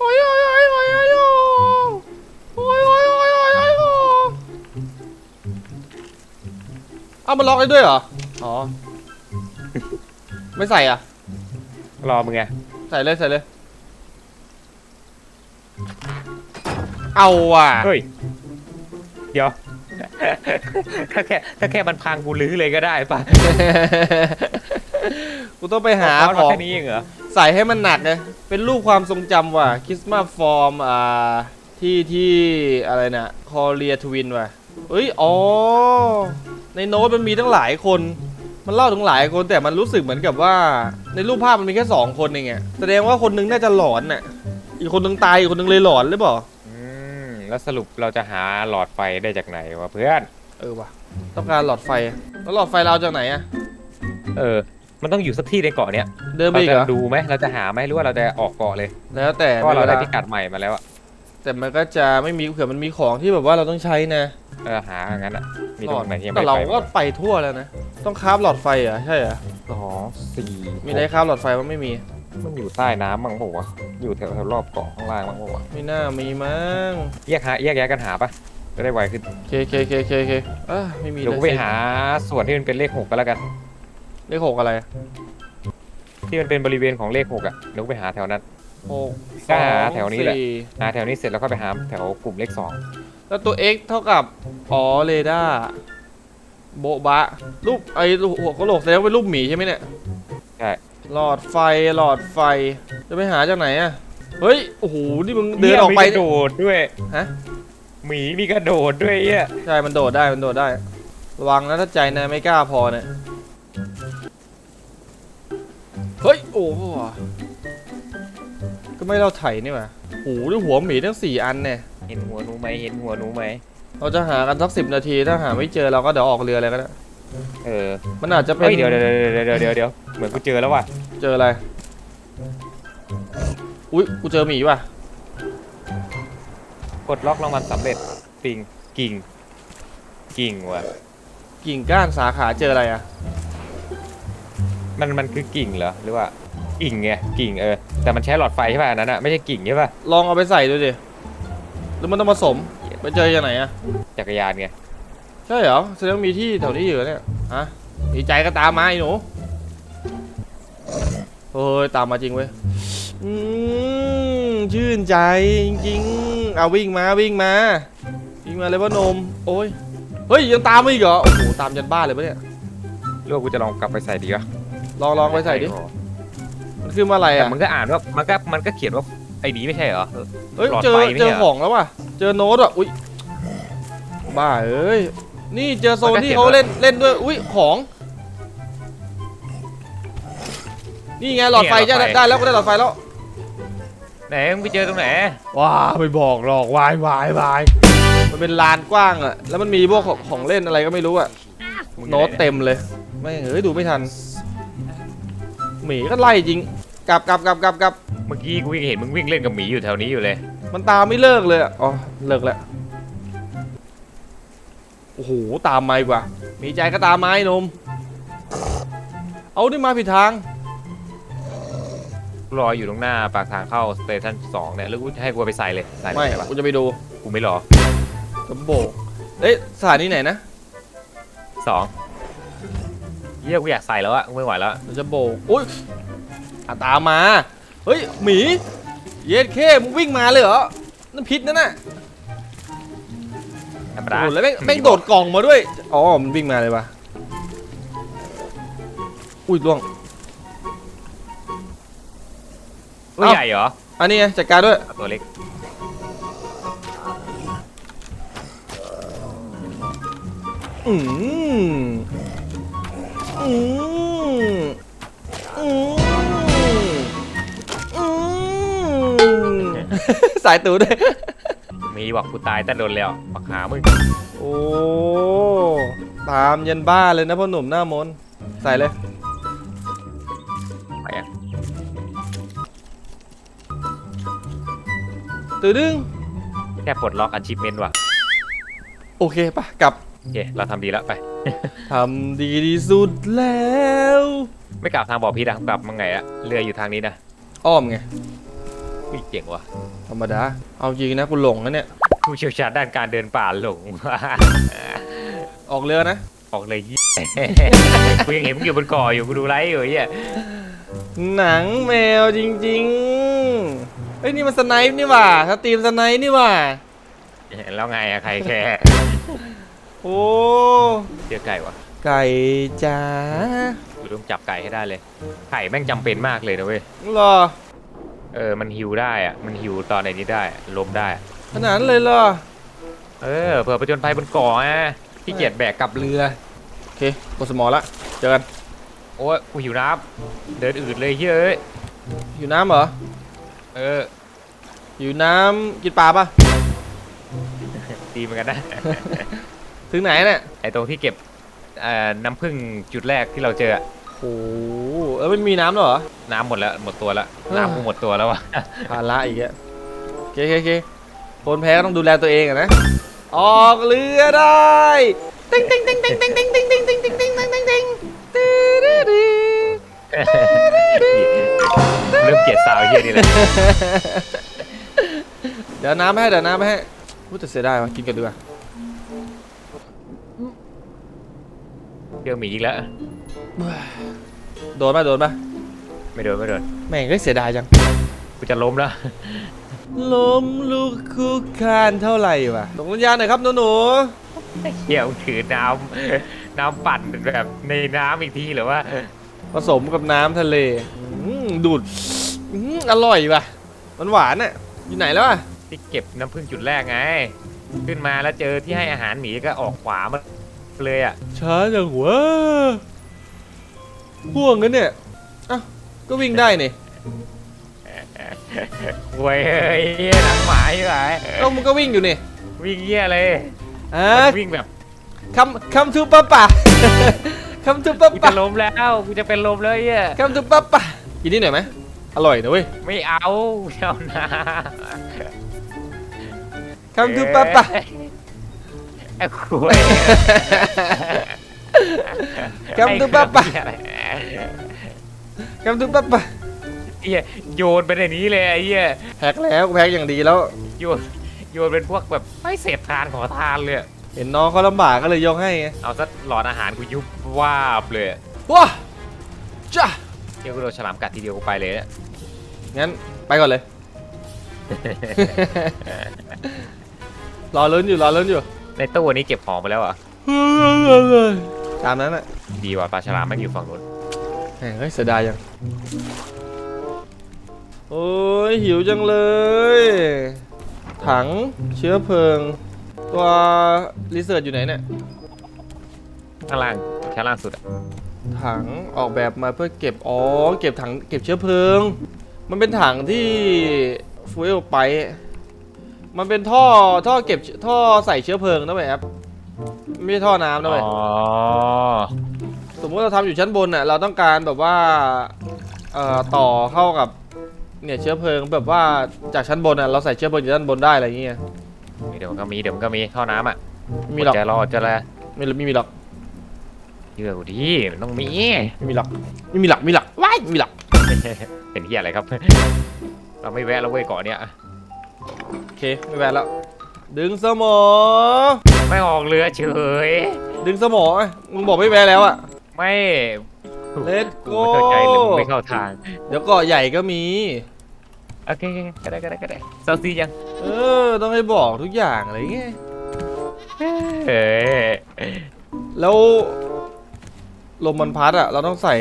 โอ้ยโอ้ยโอ้ยโอ้ยโอ้ยโอ้ยโอ้ยโอ้ยโอ้ยโอ้ยโอ้ยเอามันล็อกได้ด้วยเหรอ อ๋อ ไม่ใส่อะ รอมึงไงใส่เลยใส่เลย เอาว่ะ เฮ้ย เดี๋ยว ถ้าแค่ถ้าแค่มันพังกูลื้อเลยก็ได้ปะ กูต้องไปหาเอของแค่นี้เองเหรอใส่ให้มันหนักไงเป็นรูปความทรงจำว่ะคริสต์มาสฟอร์มอ่าที่ที่อะไรนะคอเรียทวินว่ะเอ้ยอ๋อในโน้ตมันมีตั้งหลายคน มันเล่าถึงหลายคนแต่มันรู้สึกเหมือนกับว่า ในรูปภาพมันมีแค่สองคนเองไงแสดงว่าคนนึงน่าจะหลอนน่ะอีกคนนึงตายอีกคนนึงเลยหลอนหรือเปล่าอืมแล้วสรุปเราจะหาหลอดไฟได้จากไหนวะเพื่อน เออว่ะต้องการหลอดไฟแล้วหลอดไฟเราเอาจากไหนอะเออ มันต้องอยู่สักที่ในเกาะเนี้ยเดินไปเราอีกจะเหรอดูไหมเราจะหาไหมหรือว่าเราจะออกเกาะเลยแล้วแต่เพราะเราได้ม่พิกัดใหม่มาแล้วอะแต่มันก็จะไม่มีเผื่อมันมีของที่แบบว่าเราต้องใช้นะเออหาอย่างนั้นอะมีหตลรอดงไหนที่ยังแต่ไม่เราไปก็ไปทั่วแล้วนะ ต้องคราฟหลอดไฟเหรอใช่เหรอสองสี่มีได้คราฟหลอดไฟมันไม่มีมันอยู่ใต้น้ำมั้งบอกว่าวะอยู่แถวแถวรอบเกาะข้างล่างมั้งบอกว่าวะไม่น่ามีมั้งแยกหาแยกแยกกันหาปะจะได้ไวขึ้นเคเคเคเคเคอะไม่มีเดี๋ยวกูลไปหาส่วนที่มันเป็นเลขหกก็แล้วกัน เลขหกอะไรที่มันเป็นบริเวณของเลขหกอะเดี๋ยวกูไปหาแถวนั้น หกก็หาแถวนี้แหละ สี่หาแถวนี้เสร็จแล้วก็ไปหาแถวกลุ่มเลขสองแล้วตัว x เท่ากับ อ๋อ เรดาร์โบบะ รูปไอ้หัวกะโหลกแสดงว่าเป็นรูปหมีใช่ไหมเนี่ย ใช่ หลอดไฟหลอดไฟ จะไปหาจากไหนอะเฮ้ย โอ้โห นี่มึงเดินออกไป มีกระโดดด้วยฮะ หมีมีกระโดดด้วยเอี้ย ใช่ มันโดดได้ มันโดดได้ ระวังนะถ้าใจนายไม่กล้าพอเนี่ย โอ้โหก็ไม่เราไถนี่หว่าโอ้โหด้วยหัวหมีทั้งสี่อันเนี่ย เห็นหัวหนูไหมเห็นหัวหนูไหมเราจะหากันสักสิบนาทีถ้าหาไม่เจอเราก็เดี๋ยวออกเรือเลยก็ได้เออมันอาจจะเป็นเฮ้ยเดี๋ยวเดี๋ยวเดี๋ยวเดี๋ยวเดี๋ยวเดี๋ยวเหมือนกูเจอแล้วว่ะเจออะไร อุ้ยกูเจอหมีว่ะกดล็อกรางวัลสำเร็จปิงกิ่ง กิ่งว่ะกิ่งก้านสาขาเจออะไรอะมันมันคือกิ่งเหรอหรือว่า กิ่งไงกิ่งเออแต่มันใช้หลอดไฟใช่ป่ะอันนั้นอะไม่ใช่กิ่งใช่ป่ะลองเอาไปใส่ดูดิหรือมันต้องผสมไปเจอจากไหนอะจักรยานไงใช่เหรอแสดงว่ามีที่แถวนี้อยู่เนี่ยฮะมีใจก็ตามมาไอ้หนูเฮ้ยตามมาจริงเว้ยอืมชื่นใจจริงๆเอาวิ่งมาวิ่งมาวิ่งมาเลยว่านมโอ้ยเฮ้ยยังตามมาอีกเหรอโอ้โหตามยันบ้านเลยปะเนี่ยหรือว่ากูจะลองกลับไปใส่ดีวะลองลองไปใส่ดิมั นคือมาอะไรแต่อะมันก็อ่านว่ามันก็มันก็เขียนว่าไอ้นี้ไม่ใช่เหรอ เฮ้ยหลอดเจอไฟไม่เจใช่อเหรอของแล้วว่ะ เจอโน้ตอะ อุ้ยบ้าเอ้ย นี่เจอโซนมันก็ที่เขียนเขาว่าเล่นเล่นด้วย อุ้ยของ นี่ไงหลอดไฟนี่จะไงหลอดไฟ ได้แล้วก็ได้หลอดไฟแล้ว ไหนมึงไปเจอตรงไหนว้าไม่บอกหรอกวายวายวายมันเป็นลานกว้างอะ แล้วมันมีพวกของของเล่นอะไรก็ไม่รู้อะ มึงโน้ตเต็มเลย ไม่งเอ้ยดูไม่ทัน หมีก็ไล่จริงกลับกลับกลับกลับกลับเมื่อกี้กูยังเห็นมึงวิ่งเล่นกับหมีอยู่แถวนี้อยู่เลยมันตามไม่เลิกเลยอะอ๋อเลิกแล้วโอ้โหตามมาอีกว่า มีใจก็ตามมาไอ้หนม เอานี่มาผิดทางรออยู่ตรงหน้าปากทางเข้าสเตชันสองเนี่ยแล้วกูจะให้กูเอาไปใส่เลยใส่ไม่ได้ปะกูจะไปดูกูไม่รอสมโบกเอ๊ะสถานีไหนนะสอง เยี่ยกูอยากใส่แล้วอะกูไม่ไหวแล้วเดี๋ยวจะโบกอุ้ยอะตามมา เฮ้ยหมีเย็ดเข้มึงวิ่งมาเลยเหรอนั่นพิษนั่นน่ะธรรมโอ้ดาโหแล้วแม่งแม่งโดดกล่องมาด้วยอ๋อมันวิ่งมาเลยว่ะอุ้ยล่วง ตัวเอ้าใหญ่เหรออันนี้ไงจัดการด้วยเอาตัวเล็กอืม อืมอืมอืมสายตูดด้วย มีบอกกูตายแต่โดนแล้วปักหามึงโอ้ ตามยันบ้าเลยนะพ่อหนุ่มหน้ามนต์ใส่เลย ไปอะตื่นดึงแค่ปลดล็อกอาชีพเมนว่ะ โอเคปะกลับ โอเค เราทำดีแล้วไป ทำดีที่สุดแล้ว ไม่กลับทางบ่อพีดอะกลับมังไงอะเรืออยู่ทางนี้นะอ้อมไงนี่เจ๋งว่ะธรรมดา เอาจริงนะกูหลงนะเนี่ย ผู้เชี่ยวชาญด้านการเดินป่าหลงออกเรือนะ ออกเลยยี่กูยังเห็นมึงอยู่บนก่ออยู่กูดูไลฟ์อยู่ไอ้เหี้ยหนังแมวจริงๆเฮ้ยนี่มันสไนป์นี่หว่าสตรีมสไนป์นี่หว่าแล้วไงอะใครแค่ โอ้เชื่อไก่วะไก่จ๋ากูต้องจับไก่ให้ได้เลย ไข่แม่งจำเป็นมากเลยนะเว้ย เหรอเออ มันฮิวได้อะมันฮิวตอนไหนนี้ได้ลมได้ขนาดนั้นเลยเหรอเออ เผื่อประจนภัยบนเก่ออะที่เกียจแบกกลับเรือ โอเคกดสมอละเจอกันโอ้ยกูหิวน้ำเดินอืดเลยเฮ้ยอยู่น้ำเหรอเออ อยู่น้ำกินปลาปะดีเหมือนกันนะ ถึงไหนเนี่ยไอตรงที่เก็บเอ่อน้ำผึ้งจุดแรกที่เราเจออะโอ้โหเออมันมีน้ำด้วยเหรอ น้ำหมดแล้วหมดตัวแล้วเฮ้ยน้ำกูหมดตัวแล้ววะภาระอีกอะโอเคโอเคโอเคคนแพ้ก็ต้องดูแลตัวเองอะนะ ออกเรือได้ติ๊งติ๊งติ๊งติ๊งติ๊งติ๊งติ๊งติ๊งติ๊งติ๊งติ๊งติ๊งติ๊งติ๊งตื้อดื้อดื้อเริ่มเกลียดสาวเฮียนี่เลยเดี๋ยวน้ำให้เดี๋ยวน้ำให้พูดแต่เสียดายว่ะกินกันดีกว่า เจอหมีอีกแล้ว โดนปะโดนปะไม่โดนไม่โดนแม่งก็เสียดายจัง กูจะล้มแล้ว ล้มลุกคุกคานเท่าไหร่วะส่งสัญญาณหน่อยครับหนูหนูเฮียมึงถือน้ำน้ำปั่นแบบในน้ำอีกทีหรือว่าผสมกับน้ำทะเลอืมดูดอืมอร่อยว่ะมันหวานๆน่ะ อยู่ไหนแล้วอะ ที่เก็บน้ำผึ้งจุดแรกไง ขึ้นมาแล้วเจอที่ให้อาหารหมีก็ออกขวามา เลยอะ ช้าจังวะพ่วงกันเนี่ยอะก็วิ่งได้นี่เว้ยเฮ้ยเหี้ยหนังหมาใช่ไหมเอ้ามันก็วิ่งอยู่นี่วิ่งเหี้ยเลยอะมันวิ่งแบบคำคำทูปะป่ะคำทูปะกูป่ะจะล้มแล้วกูจะเป็นลมเลยเหี้ยคำทูปะป่ะกินนี่หน่อยไหมอร่อยนะเว้ยไม่เอาไม่เอานะคำทูปะป่ะ ไอ้คุยคำทูปะป่ะคำทูปะป่ะเหี้ยโยนไปในนี้เลยไอ้เหี้ยแพ็กแล้วแพ็กอย่างดีแล้ว โยนโยนเป็นพวกแบบไม่เสพทานขอทานเลยเห็นน้องเขาลำบากก็เลยยกให้ไงเอาซะหลอดอาหารกูยุบวาบเลยว้าจ้าเดี๋ยวกูโดนฉลามกัดทีเดียวกูไปเลยเนี่ยงั้นไปก่อนเลย รอลุ้นอยู่รอลุ้นอยู่ ในตู้นี้เก็บของไปแล้วอะตามนั้นแหละดีว่ะปลาฉลามไม่อยู่ฝั่งนู้นแหมเฮ้ยเสียดายยัง โอ้ยหิวจังเลย ถังเชื้อเพลิง ตัวรีเสิร์ชอยู่ไหนเนี่ย ข้างล่างชั้นล่างสุดอะถังออกแบบมาเพื่อเก็บ อ๋อ เก็บถังเก็บเชื้อเพลิง มันเป็นถังที่ฟูเอลไป มันเป็นท่อท่อเก็บท่อใส่เชื้อเพลิงนะเว้ยครับไม่ใช่ท่อน้ำนะเว้ยอ๋อสมมติเราทำอยู่ชั้นบนน่ะเราต้องการแบบว่าเอ่อต่อเข้ากับเนี่ยเชื้อเพลิงแบบว่าจากชั้นบนน่ะเราใส่เชื้อเพลิงจากด้านบนได้อะไรอย่างเงี้ยเดี๋ยวมันก็มีเดี๋ยวมันก็มีท่อน้ำอะไม่มีหรอกจะรอดจะแลไม่ไม่มีหรอกเชื่อกูดิมันต้องมี ไม่มีหรอกไม่มีหรอกไม่มีหรอกว้ายไม่มีหรอกเป็นที่อะไรครับ เราไม่แวะแล้วเว้ยเกาะเนี้ยโอ เคไม่แวะแล้ว ดึงสมอ ไม่ออกเรือเฉย ดึงสมอมึงบอกไม่แวะแล้วอะ ไม่ Let's กู go ไม่เข้าใจเลยมึงไม่เข้าทาง เดี๋ยวเกาะใหญ่ก็มีโอเคโอเคก็ได้ก็ได้ก็ได้เซาซียังเออ ต้องให้บอกทุกอย่างอะไรเงี้ย เฮ้ยแล้วลมมันพัดอะเราต้องใส่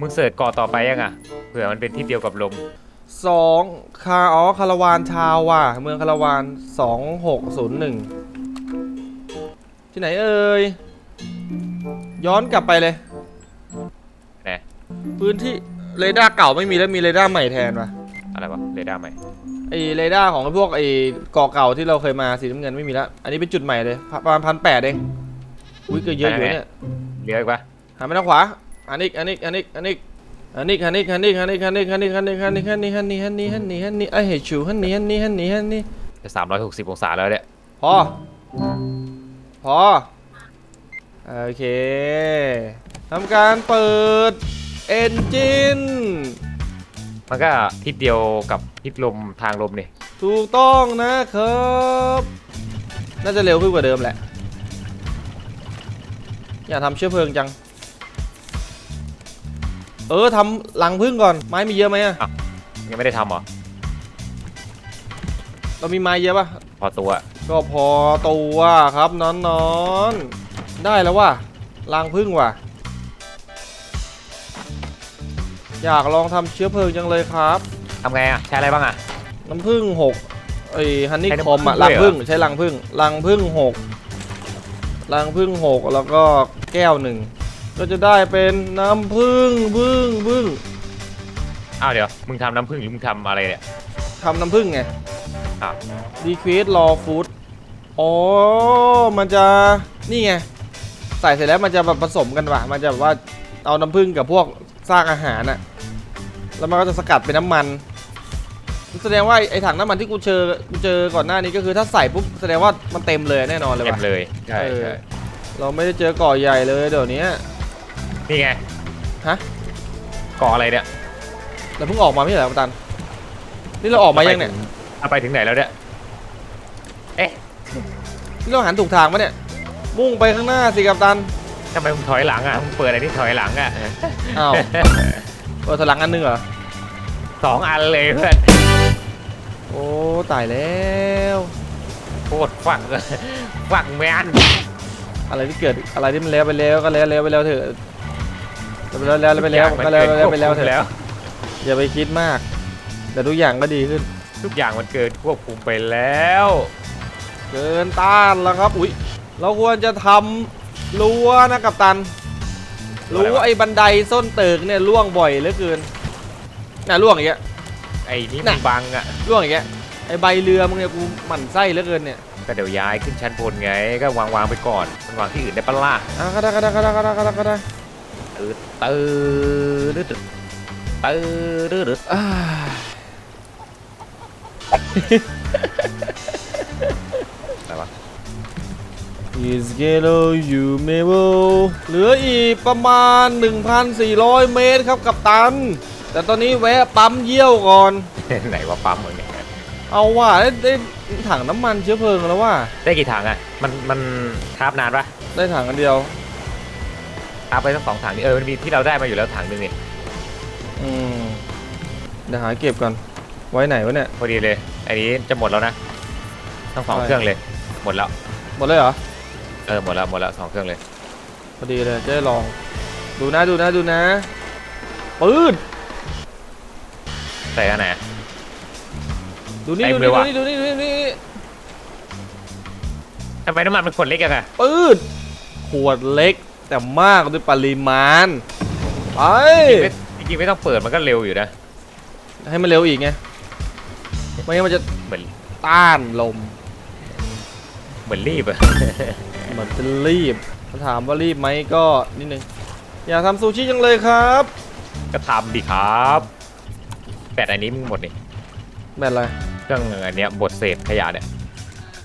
มึงเสิร์ชเกาะต่อไปยังอะเผื่อมันเป็นที่เดียวกับลม สองคาอ๋อคาราวานทาวว่ะ เมืองคาราวานสองหกศูนย์หนึ่งที่ไหนเอ่ย ย้อนกลับไปเลยนะพื้นที่เรดาร์เก่าไม่มีแล้วมีเรดาร์ใหม่แทนว่ะอะไรวะเรดาร์ใหม่ไอเรดาร์ของพวกไอเกาะเก่าที่เราเคยมาสีน้ำเงินไม่มีแล้วอันนี้เป็นจุดใหม่เลยประมาณพันแปดเองอุ้ยก็เยอะอยู่เนี่ยเรืออีกปะหันไปทางขวาอันนี้อันนี้อันนี้อันนี้ อันนี้อันนี้อันนี้อันนี้อันนี้อันนี้อันนี้อันนี้อันนี้อันนี้อันนี้อันนี้อันนี้ไอเห็ดชูอันนี้อันนี้อันนี้อันนี้จะสามร้อยหกสิบองศาแล้วเนี่ยพอพอโอเคทำการเปิดเอนจินมันก็ทิศเดียวกับทิศลมทางลมนี่ถูกต้องนะครับ น่าจะเร็วขึ้นกว่าเดิมแหละ อย่าทำเชื้อเพลิงจัง เออทำรังพึ่งก่อนไม้มีเยอะไหมอะยังไม่ได้ทำเหรอ เรามีไม้เยอะปะพอตัว ก็พอตัวครับนอนนอนๆได้แล้วว่ะรังพึ่งว่ะ อยากลองทำเชื้อเพลิงจังเลยครับ ทำไงอะ ใช้อะไรบ้างอะ น้ำผึ้งหกไอ้ฮันนี่ใช้คอมน้ำผึ้อะงรังด้วยเหรอ ผึ้งใช้รังผึ้งรังผึ้งหกรังผึ้งหกแล้วก็แก้วหนึ่ง ก็จะได้เป็นน้ำผึ้งผึ้งผึ้งอ้าวเดี๋ยว มึงทำน้ำผึ้งหรือมึงทำอะไรเนี่ยทำน้ำผึ้งไงอ้าวดีควีสรอฟู้ดอ๋อ มันจะนี่ไงใส่เสร็จแล้วมันจะแบบผสมกันว่ะ มันจะแบบว่าเอาน้ำผึ้งกับพวกซากอาหารอะแล้วมันก็จะสกัดเป็นน้ำมัน แสดงว่าไอ้ถังน้ำมันที่กูเจอกูเจอก่อนหน้านี้ก็คือถ้าใส่ปุ๊บแสดงว่ามันเต็มเลยแน่นอนเลยเต็มว่ะเลยใช่เออใช่เราไม่ได้เจอก่อใหญ่เลยเดี๋ยวนี้ นี่ไงฮะเกาะอะไรเนี่ยเราเพิ่งออกมาไม่ใช่เหรอกัปตัน นี่เราออกมายังเนี่ย เอาไปถึงไหนแล้วเนี่ย เอ๊ะนี่เราหันถูกทางปะเนี่ย มุ่งไปข้างหน้าสิกัปตัน ทำไมมึงถอยหลังอะมึงเปิดอะไรที่ถอยหลังอะอ้าวเปิดถอยหลังอันหนึงเหรอ สองอันเลยเพื่อนโอ้ตายแล้ว โคตรฟังฟังแมนอะไรที่เกิดอะไรที่มันแล้วไปแล้วก็แล้วแล้วไปแล้วเถอะแล้ว ไปแล้วแล้วไปแล้วก็แล้วแล้วไปแล้วเถแล้วอะอย่าไปคิดมาก แต่ทุกอย่างก็ดีขึ้น ทุกอย่างมันเกินควบคุมไปแล้ว เกินต้านแล้วครับอุ้ยเราควรจะทำรั้วนะกัปตันรั้วไอ้บันไดส้นตึกเนี่ยล่วงบ่อยเหลือเกินน่ะล่วงอย่างเงี้ยไอ้นี่น่ะมึงบังอะล่วงอย่างเงี้ยไอ้ใบเรือมึงเนี่ยกูหมั่นไส้เหลือเกินเนี่ยก็เดี๋ยวย้ายขึ้นชั้นบนไงก็วางวางไปก่อนมันวางที่อื่นได้ปะล่ะอะก็ได้ก็ได้ก็ได้ก็ได้ก็ได้ ก็ได้ตื่นตื่นตื่นตื่นตื่นอ่าอะไรวะ Is Gelo you m a b l เหลืออีกประมาณ 1,400 เมตรครับกับตัน แต่ตอนนี้แวะปั๊มเยี่ยวก่อน ไหนว่าปั๊มมึงเนี่ยเอาว่าได้ได้ถังน้ำมันเชื้อเพลิงแล้วว่า ได้กี่ถังอะ มันมันคาบนานปะได้ถังอันเดียว คาบไปทั้งสองถังนี่เออมันมีที่เราได้มาอยู่แล้วถังหนึงนี่อืมเดี๋ยวหาเก็บก่อน ไว้ไหนวะเนี่ย พอดีเลย อันนี้จะหมดแล้วนะทั้งสองใช่เครื่องเลย หมดแล้วหมดเลยเหรอ เออหมดแล้วหมดแล้วสองเครื่องเลยพอดีเลยจะได้ลอง ดูนะดูนะดูนะปืนใส่อันไหนอะดูนี่เต็ดูมเลยนี่ว่ะดูนี่ดูนี่ดูนี่ทำไมน้ำมันมันขวดเล็กจังอะปืนขวดเล็ก แต่มากด้วยปริมาณไปจริงๆไม่ต้องเปิดมันก็เร็วอยู่นะ ให้มันเร็วอีกไงไม่งั้นมันจะเหมือนต้านลม เหมือนรีบอะเหมือนจะรีบถ้าถามว่ารีบไหมก็นิดนึงอยากทำซูชิจังเลยครับ ก็ทำดิครับแปดอันนี้มึงหมดนี่แบบอะไรเครื่องอันเนี้ยบทเศษขยะเนี่ย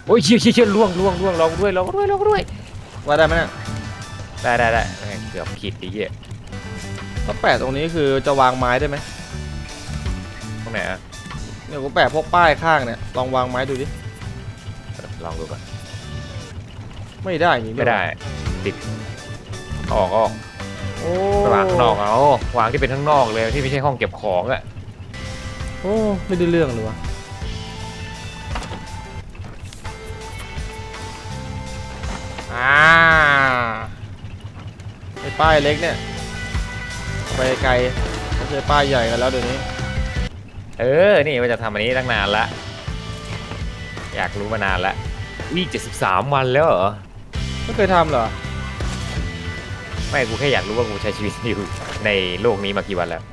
โอ้ยเชี่ยเชี่ยเชี่ยล่วงล่วงล่วงลองด้วยลองด้วยลองด้วยว่าได้ไหมเนี่ย ได้ได้ได้แม่งเกือบผิดไอ้เหี้ยก็แปะตรงนี้คือจะวางไม้ได้ไหมตรงไหนอะเนี่ยกูแปะพวกป้ายข้างเนี่ยลองวางไม้ดูดิลองดูก่อนไม่ได้จริงๆไม่ได้ติดออกออกโอ้ไปวางข้างนอกเอาวางที่เป็นข้างนอกเลยที่ไม่ใช่ห้องเก็บของอะโอ้ไม่ได้เรื่องเลยวะอ่าไอ้ ป้ายเล็กเนี่ย ไปไกลไม่ใช่ป้ายใหญ่กันแล้วเดี๋ยวนี้ เออ นี่ว่าจะทำอันนี้ตั้งนานละ อยากรู้มานานละนี่73 วันแล้วเหรอ ไม่เคยทำเหรอ ไม่ กูแค่อยากรู้ว่ากูใช้ชีวิตอยู่ในโลกนี้มากี่วันแล้ว